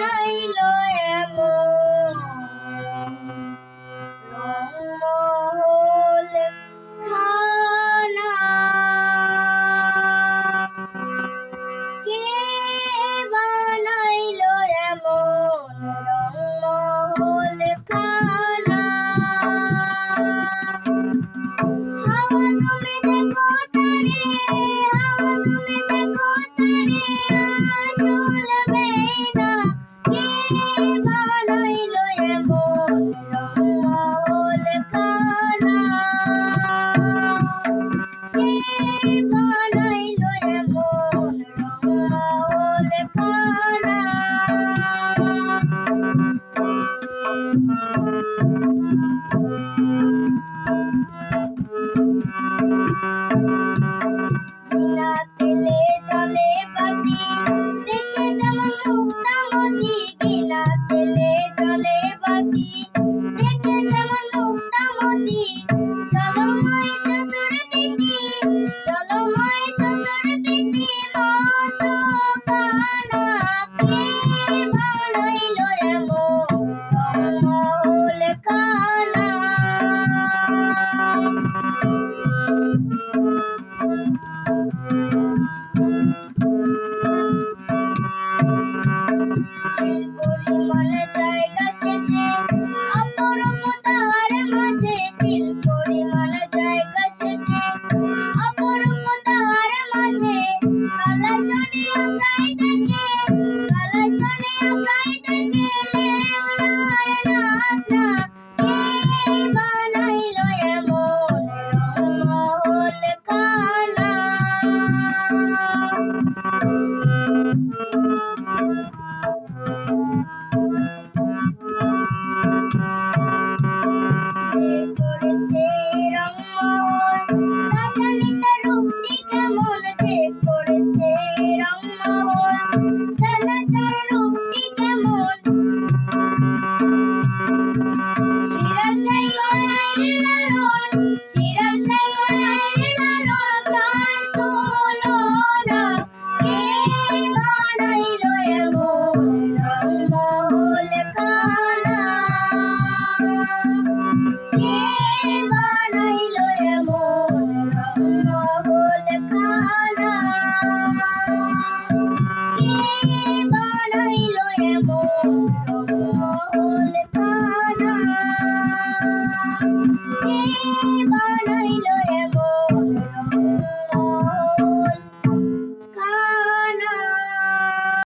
Nile এমন। রংমহল খানা। খানা? হাওয়া তুমি দেখো তারে হাওয়া তুমি দেখো তারে আশা Thank you. Gracias. Daddy Lalonde.